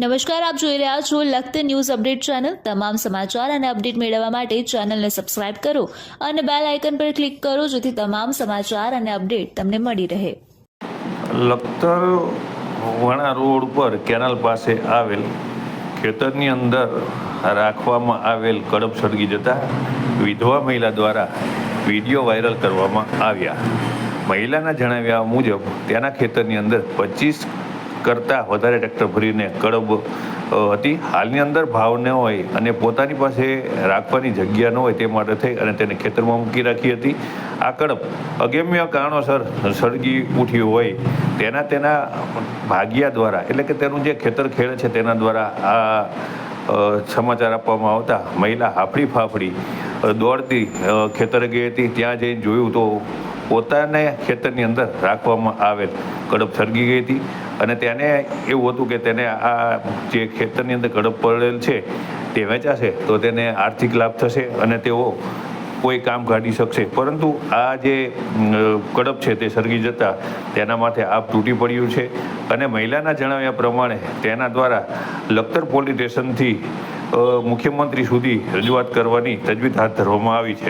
નમસ્કાર, આપ જોઈ રહ્યા છો લખત ન્યૂઝ અપડેટ ચેનલ. તમામ સમાચાર અને અપડેટ મેળવવા માટે ચેનલને સબસ્ક્રાઇબ કરો અને બેલ આઇકન પર ક્લિક કરો જેથી તમામ સમાચાર અને અપડેટ તમને મળી રહે. લખતર વણા રોડ પર કેનાલ પાસે આવેલ ખેતરની અંદર રાખવામાં આવેલ કડપ સળગી જતા વિધવા મહિલા દ્વારા વીડિયો વાયરલ કરવામાં આવ્યા. મહિલાના જણાવ્યા મુજબ તેના ખેતરની અંદર પચીસ કરતાં વધારે ટ્રેક્ટર ભરીને કડબ હતી. હાલની અંદર ભાવ ન હોય અને પોતાની પાસે રાખવાની જગ્યા ન હોય તે માટે થઈ અને તેને ખેતરમાં મૂકી રાખી હતી. આ કડબ અગમ્ય કારણોસર સળગી ઉઠ્યું હોય તેના તેના ભાગિયા દ્વારા, એટલે કે તેનું જે ખેતર ખેડ છે તેના દ્વારા આ સમાચાર આપવામાં આવતા. મહિલા હાફડી ફાફડી દોડતી ખેતરે ગઈ હતી, ત્યાં જઈને જોયું તો પોતાને ખેતરની અંદર રાખવામાં આવેલ કડપ સળગી ગઈ હતી અને તેને એવું હતું કે તેને આ જે ખેતરની અંદર કડપ પડેલ છે તે વેચાશે તો તેને આર્થિક લાભ થશે અને તેઓ કોઈ કામ કાઢી શકશે. પરંતુ આ જે કડપ છે તે સળગી જતા તેના માથે આપ તૂટી પડ્યું છે અને મહિલાના જણાવ્યા પ્રમાણે તેના દ્વારા લખતર પોલીસ સ્ટેશનથી મુખ્યમંત્રી સુધી રજૂઆત કરવાની તજવીજ હાથ ધરવામાં આવી છે.